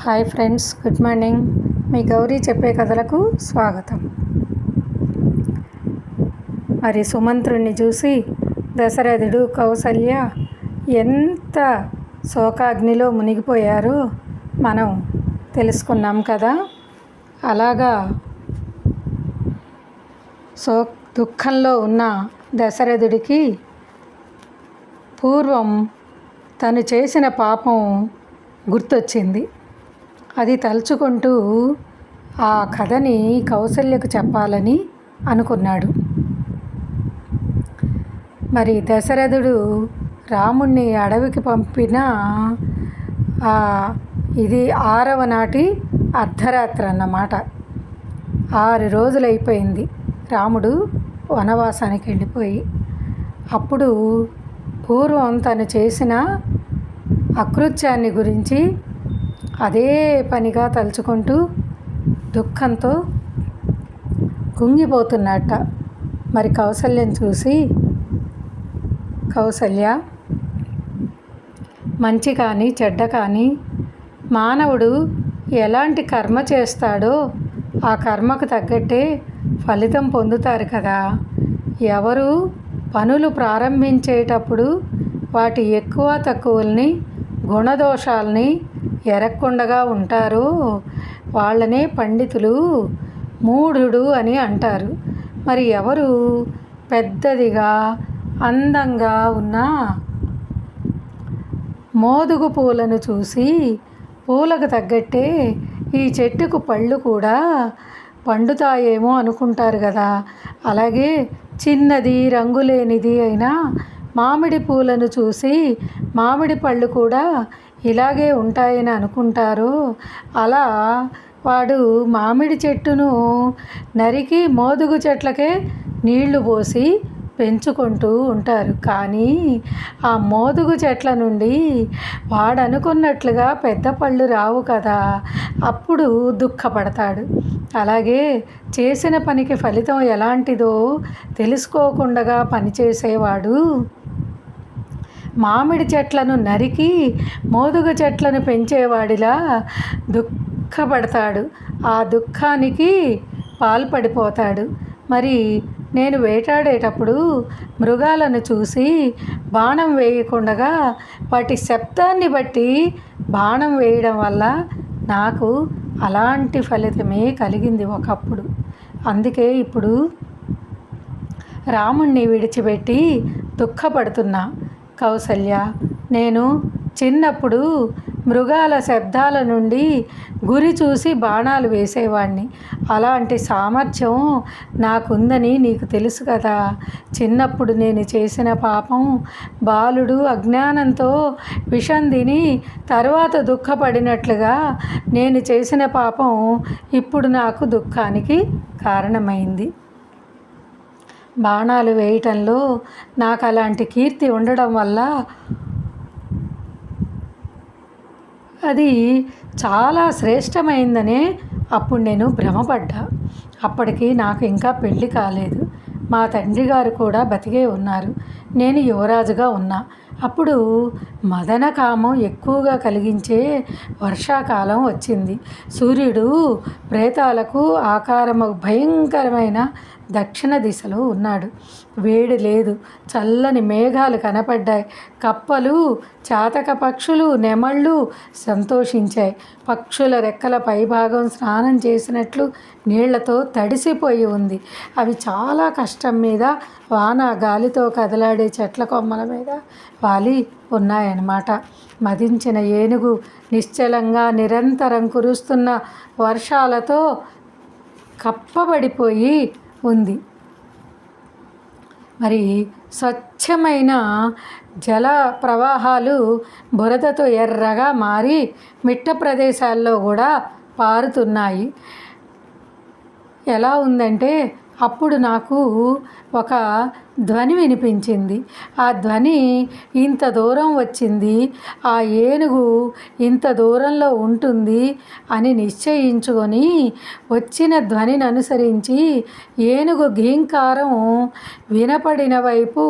Hi friends good morning. మీ గౌరీ చెప్పే కథలకు స్వాగతం. మరి సుమంత్రుణ్ణి చూసి దశరథుడు కౌసల్య ఎంత శోకాగ్నిలో మునిగిపోయారో మనం తెలుసుకున్నాం కదా. అలాగా సో దుఃఖంలో ఉన్న దశరథుడికి పూర్వం తను చేసిన పాపం గుర్తొచ్చింది. అది తలుచుకుంటూ ఆ కథని కౌసల్యకు చెప్పాలని అనుకున్నాడు. మరి దశరథుడు రాముణ్ణి అడవికి పంపిన ఇది ఆరవ నాటి అర్ధరాత్రి అన్నమాట. ఆరు రోజులు అయిపోయింది రాముడు వనవాసానికి వెళ్ళిపోయి అప్పుడు పూర్వం తను చేసిన అకృత్యాన్ని గురించి అదే పనిగా తలుచుకుంటూ దుఃఖంతో కుంగిపోతున్నట్ట. మరి కౌసల్యం చూసి కౌసల్య మంచి కానీ చెడ్డ కానీ మానవుడు ఎలాంటి కర్మ చేస్తాడో ఆ కర్మకు తగ్గట్టే ఫలితం పొందుతారు కదా. ఎవరు పనులు ప్రారంభించేటప్పుడు వాటి ఎక్కువ తక్కువల్ని గుణదోషాల్ని ఎరక్కుండగా ఉంటారో. వాళ్ళనే పండితులు మూఢుడు అని అంటారు. మరి ఎవరు? పెద్దదిగా అందంగా ఉన్న మోదుగు పూలను చూసి పూలకు తగ్గట్టే ఈ చెట్టుకు పళ్ళు కూడా పండుతాయేమో అనుకుంటారు కదా. అలాగే చిన్నది రంగులేనిది అయినా మామిడి పూలను చూసి మామిడి పళ్ళు కూడా ఇలాగే ఉంటాయని అనుకుంటారు. అలా వాడు మామిడి చెట్టును నరికి మోదుగు చెట్లకే నీళ్ళు పోసి పెంచుకుంటూ ఉంటారు. కానీ ఆ మోదుగు చెట్ల నుండి వాడనుకున్నట్లుగా పెద్ద పళ్ళు రావు కదా అప్పుడు దుఃఖపడతాడు. అలాగే చేసిన పనికి ఫలితం ఎలాంటిదో తెలుసుకోకుండా పనిచేసేవాడు మామిడి చెట్లను నరికి మోదుగ చెట్లను పెంచేవాడిలా దుఃఖపడతాడు. ఆ దుఃఖానికి పాల్పడిపోతాడు. మరి నేను వేటాడేటప్పుడు మృగాలను చూసి బాణం వేయకుండా వాటి శబ్దాన్ని బట్టి బాణం వేయడం వల్ల నాకు అలాంటి ఫలితమే కలిగింది ఒకప్పుడు. అందుకే ఇప్పుడు రాముణ్ణి విడిచిపెట్టి దుఃఖపడుతున్నా. కౌసల్య నేను చిన్నప్పుడు మృగాల శబ్దాల నుండి గురి చూసి బాణాలు వేసేవాడిని అలాంటి సామర్థ్యం నాకుందని నీకు తెలుసు కదా. చిన్నప్పుడు నేను చేసిన పాపం బాలుడు అజ్ఞానంతో విషం తిని తర్వాత దుఃఖపడినట్లుగా నేను చేసిన పాపం ఇప్పుడు నాకు దుఃఖానికి కారణమైంది. బాణాలు వేయటంలో నాకు అలాంటి కీర్తి ఉండడం వల్ల అది చాలా శ్రేష్టమైందనే అప్పుడు నేను భ్రమపడ్డా. అప్పటికి నాకు ఇంకా పెళ్ళి కాలేదు. మా తండ్రి గారు కూడా బతికే ఉన్నారు. నేను యువరాజుగా ఉన్నా. అప్పుడు మదన కామం ఎక్కువగా కలిగించే వర్షాకాలం వచ్చింది. సూర్యుడు ప్రేతాలకు ఆకారము భయంకరమైన దక్షిణ దిశలో ఉన్నాడు. వేడి లేదు. చల్లని మేఘాలు కనపడ్డాయి. కప్పలు చాతక పక్షులు నెమళ్ళు సంతోషించాయి. పక్షుల రెక్కల పైభాగం స్నానం చేసినట్లు నీళ్ళతో తడిసిపోయి ఉంది. అవి చాలా కష్టం మీద వాన గాలితో కదలాడే చెట్ల కొమ్మల మీద వాలి ఉన్నాయన్నమాట. మదించిన ఏనుగు నిశ్చలంగా నిరంతరం కురుస్తున్న వర్షాలతో కప్పబడిపోయి ఉంది. మరి స్వచ్ఛమైన జల ప్రవాహాలు బురదతో ఎర్రగా మారి మిట్ట ప్రదేశాల్లో కూడా పారుతున్నాయి. ఎలా ఉందంటే అప్పుడు నాకు ఒక ధ్వని వినిపించింది. ఆ ధ్వని ఇంత దూరం వచ్చింది ఆ ఏనుగు ఇంత దూరంలో ఉంటుంది అని నిశ్చయించుకొని వచ్చిన ధ్వనిని అనుసరించి ఏనుగు ఘీంకారం వినపడిన వైపు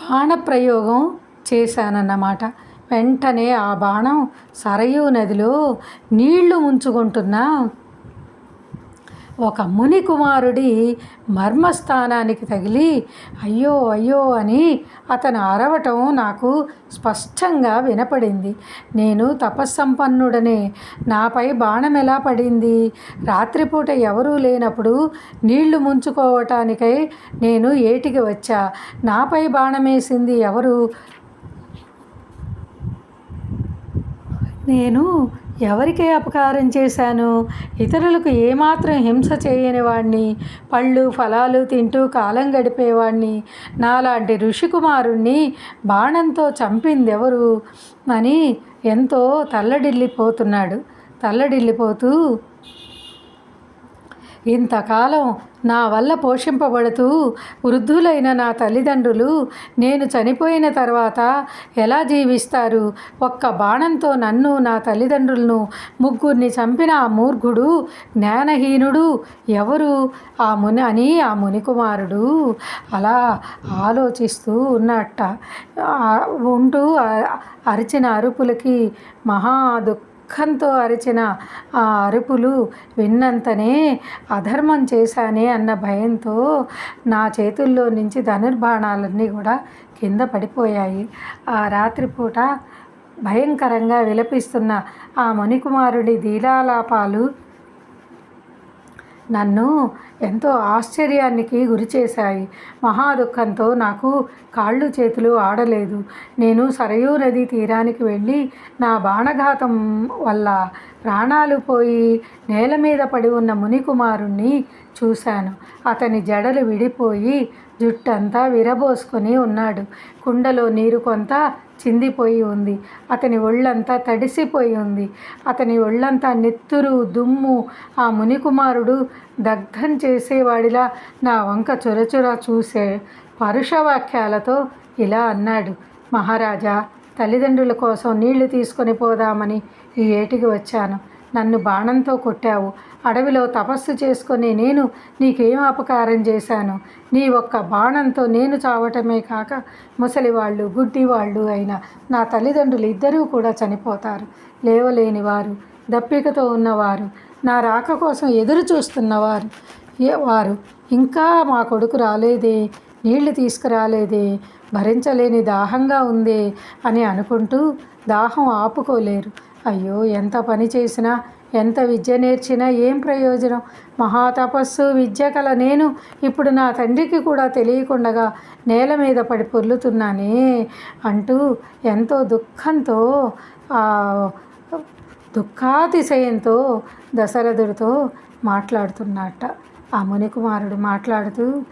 బాణప్రయోగం చేశానన్నమాట. వెంటనే ఆ బాణం సరయూ నదిలో నీళ్ళు ముంచుకుంటున్న ఒక ముని కుమారుడి మర్మస్థానానికి తగిలి అయ్యో అయ్యో అని అతను అరవటం నాకు స్పష్టంగా వినపడింది. నేను తపస్సంపన్నుడనే. నాపై బాణం ఎలా పడింది? రాత్రిపూట ఎవరూ లేనప్పుడు నీళ్ళు ముంచుకోవటానికై నేను ఏటికి వచ్చా? నాపై బాణమేసింది ఎవరు? నేను ఎవరికి అపకారం చేశాను? ఇతరులకు ఏమాత్రం హింస చేయని వాడిని పళ్ళు ఫలాలు తింటూ కాలం గడిపేవాడిని నాలాంటి ఋషికుమారుణ్ణి బాణంతో చంపింది ఎవరు అని ఎంతో తల్లడిల్లిపోతున్నాడు. తల్లడిల్లిపోతూ ఇంతకాలం నా వల్ల పోషింపబడుతూ వృద్ధులైన నా తల్లిదండ్రులు నేను చనిపోయిన తర్వాత ఎలా జీవిస్తారు? ఒక్క బాణంతో నన్ను నా తల్లిదండ్రులను ముగ్గురిని చంపిన ఆ మూర్ఖుడు జ్ఞానహీనుడు ఎవరు? ఆ ముని అని ఆ మునికుమారుడు అలా ఆలోచిస్తూ ఉన్నట్ట. ఉంటూ అరిచిన అరుపులకి మహా దుఃఖ దుఃఖంతో అరిచిన ఆ అరుపులు విన్నంతనే అధర్మం చేశానే అన్న భయంతో నా చేతుల్లో నుంచి ధనుర్బాణాలన్నీ కూడా కింద పడిపోయాయి. ఆ రాత్రిపూట భయంకరంగా విలపిస్తున్న ఆ మణికుమారుడి దీలాలాపాలు నన్ను ఎంతో ఆశ్చర్యానికి గురిచేశాయి మహాదుఖంతో నాకు కాళ్ళు చేతులు ఆడలేదు. నేను సరయూ నది తీరానికి వెళ్ళి నా బాణఘాతం వల్ల ప్రాణాలు పోయి నేల మీద పడి ఉన్న మునికుమారుణ్ణి చూశాను. అతని జడలు విడిపోయి జుట్టంతా విరబోసుకొని ఉన్నాడు. కుండలో నీరు కొంత చిందిపోయి ఉంది. అతని ఒళ్ళంతా తడిసిపోయి ఉంది. అతని ఒళ్ళంతా నెత్తురు దుమ్ము ఆ మునికుమారుడు దగ్ధం చేసేవాడిలా నా వంక చొరచొర చూసే పరుషవాక్యాలతో ఇలా అన్నాడు. మహారాజా తల్లిదండ్రుల కోసం నీళ్ళు తీసుకొని పోదామని ఈ ఏటికి వచ్చాను. నన్ను బాణంతో కొట్టావు. అడవిలో తపస్సు చేసుకుని నేను నీకేం అపకారం చేశాను? నీ ఒక్క బాణంతో నేను చావటమే కాక ముసలివాళ్ళు గుడ్డివాళ్ళు అయిన నా తల్లిదండ్రులు ఇద్దరూ కూడా చనిపోతారు. లేవలేని వారు దప్పికతో ఉన్నవారు నా రాక కోసం ఎదురు చూస్తున్నవారు వారు ఇంకా మా కొడుకు రాలేదే నీళ్ళు తీసుకురాలేదే భరించలేని దాహంగా ఉందే అని అనుకుంటూ దాహం ఆపుకోలేరు. అయ్యో ఎంత పని చేసినా ఎంత విద్య నేర్చినా ఏం ప్రయోజనం? మహాతపస్సు విద్య కల నేను ఇప్పుడు నా తండ్రికి కూడా తెలియకుండగా నేల మీద పడి పొర్లుతున్నానే అంటూ ఎంతో దుఃఖంతో దుఃఖాతిశయంతో దశరథుడితో మాట్లాడుతున్నట్ట. ఆ మునికుమారుడు మాట్లాడుతూ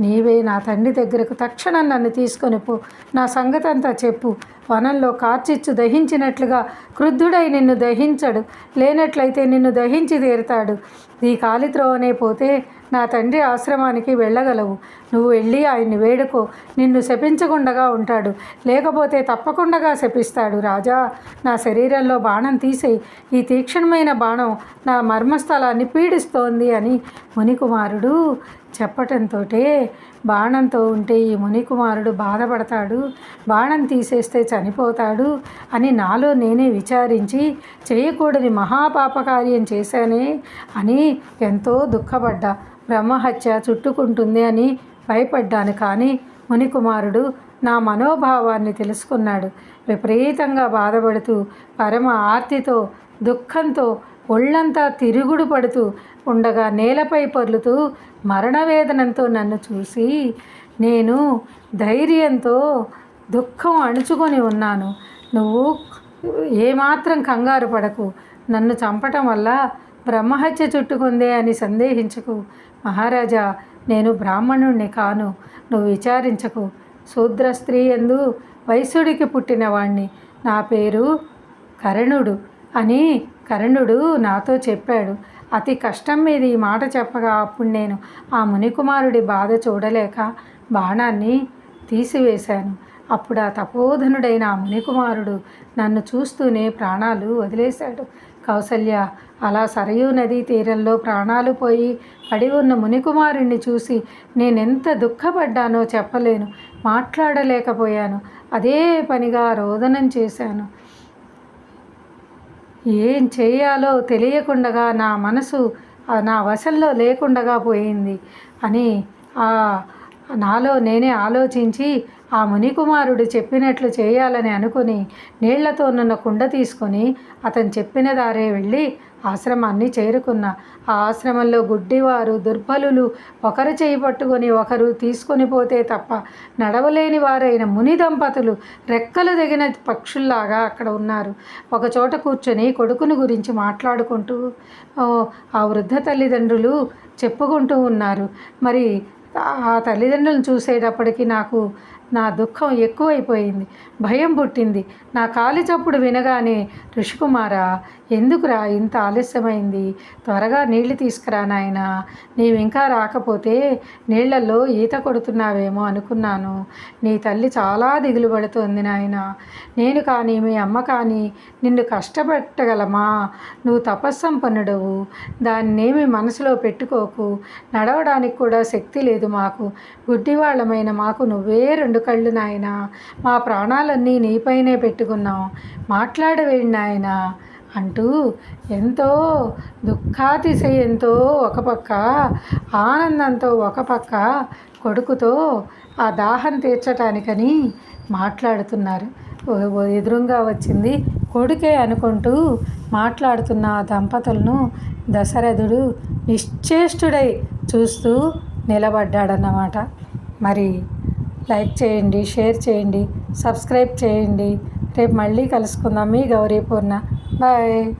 నీవే నా తండ్రి దగ్గరకు తక్షణం నన్ను తీసుకొని పో. నా సంగతి అంతా చెప్పు. వనంలో కార్చిచ్చు దహించినట్లుగా క్రుద్ధుడై నిన్ను దహించడు. లేనట్లయితే నిన్ను దహించి తీరుతాడు. ఈ కాలిత్రోవనే పోతే నా తండ్రి ఆశ్రమానికి వెళ్ళగలవు. నువ్వు వెళ్ళి ఆయన్ని వేడుకో. నిన్ను శపించకుండగా ఉంటాడు. లేకపోతే తప్పకుండా శపిస్తాడు రాజా. నా శరీరంలో బాణం తీసేయి. ఈ తీక్షణమైన బాణం నా మర్మస్థలాన్ని పీడిస్తోంది అని మునికుమారుడు చెప్పటంతో బాణంతో ఉంటే ఈ మునికుమారుడు బాధపడతాడు బాణం తీసేస్తే చనిపోతాడు అని నాలో నేనే విచారించి చేయకూడని మహాపాపకార్యం చేశానే అని ఎంతో దుఃఖపడ్డా. బ్రహ్మహత్య చుట్టుకుంటుంది అని భయపడ్డాను కానీ మునికుమారుడు నా మనోభావాన్ని తెలుసుకున్నాడు. విపరీతంగా బాధపడుతూ పరమ ఆర్తితో దుఃఖంతో ఒళ్ళంతా తిరుగుడు పడుతూ ఉండగా నేలపై పొర్లుతూ మరణవేదనంతో నన్ను చూసి నేను ధైర్యంతో దుఃఖం అణుచుకొని ఉన్నాను. నువ్వు ఏమాత్రం కంగారు పడకు. నన్ను చంపటం వల్ల బ్రహ్మహత్య చుట్టుకుందే అని సందేహించకు. మహారాజా నేను బ్రాహ్మణుణ్ణి కాను. నువ్వు విచారించకు. శూద్ర స్త్రీ ఎందు వైశ్యుడికి పుట్టినవాణ్ణి నా పేరు కరణుడు అని కరణుడు నాతో చెప్పాడు. అతి కష్టం మీద ఈ మాట చెప్పగా అప్పుడు నేను ఆ మునికుమారుడి బాధ చూడలేక బాణాన్ని తీసివేశాను. అప్పుడు ఆ తపోధనుడైన ఆ మునికుమారుడు నన్ను చూస్తూనే ప్రాణాలు వదిలేశాడు. కౌసల్య అలా సరయూ నదీ తీరంలో ప్రాణాలు పోయి పడి ఉన్న మునికుమారుణ్ణి చూసి నేనెంత దుఃఖపడ్డానో చెప్పలేను మాట్లాడలేకపోయాను. అదే పనిగా రోదనం చేశాను. ఏం చేయాలో తెలియకుండగా నా మనసు నా వశంలో లేకుండగా పోయింది అని ఆ నాలో నేనే ఆలోచించి ఆ మునికుమారుడు చెప్పినట్లు చేయాలని అనుకుని నీళ్ళతో నున్న కుండ తీసుకొని అతను చెప్పిన దారే వెళ్ళి ఆశ్రమాన్ని చేరుకున్న ఆ ఆశ్రమంలో గుడ్డివారు దుర్బలులు ఒకరు చేయి పట్టుకొని ఒకరు తీసుకొని పోతే తప్ప నడవలేని వారైన ముని దంపతులు రెక్కలు దిగిన పక్షుల్లాగా అక్కడ ఉన్నారు. ఒక చోట కూర్చొని కొడుకుని గురించి మాట్లాడుకుంటూ ఆ వృద్ధ తల్లిదండ్రులు చెప్పుకుంటూ ఉన్నారు. మరి ఆ తల్లిదండ్రులను చూసేటప్పటికి నాకు నా దుఃఖం ఎక్కువైపోయింది. భయం పుట్టింది. నా కాలి చప్పుడు వినగానే ఋషికుమార ఎందుకురా ఇంత ఆలస్యమైంది? త్వరగా నీళ్ళు తీసుకురా నాయన. నీవింకా ఇంకా రాకపోతే నీళ్ళలో ఈత కొడుతున్నావేమో అనుకున్నాను. నీ తల్లి చాలా దిగులు పడుతోంది నాయన. నేను కానీ మీ అమ్మ కానీ నిన్ను కష్టపెట్టగలమా? నువ్వు తపస్సంపన్నుడవు. దాన్నేమి మనసులో పెట్టుకోకు. నడవడానికి కూడా శక్తి లేదు మాకు. గుడ్డివాళ్ళమైన మాకు నువ్వే రెండు కళ్ళు నాయన మా ప్రాణాలన్నీ నీపైనే పెట్టుకున్నాం. మాట్లాడవేండి నాయన అంటూ ఎంతో దుఃఖాతిశయంతో ఒక పక్క ఆనందంతో ఒక పక్క కొడుకుతో ఆ దాహం తీర్చటానికని మాట్లాడుతున్నారు. ఎదురుగా వచ్చింది కొడుకే అనుకుంటూ మాట్లాడుతున్న ఆ దంపతులను దశరథుడు నిశ్చేష్టుడై చూస్తూ నిలబడ్డాడన్నమాట. మరి లైక్ చేయండి షేర్ చేయండి సబ్స్క్రైబ్ చేయండి. రేపు మళ్ళీ కలుసుకుందాం. మీ గౌరీ పూర్ణ. బాయ్.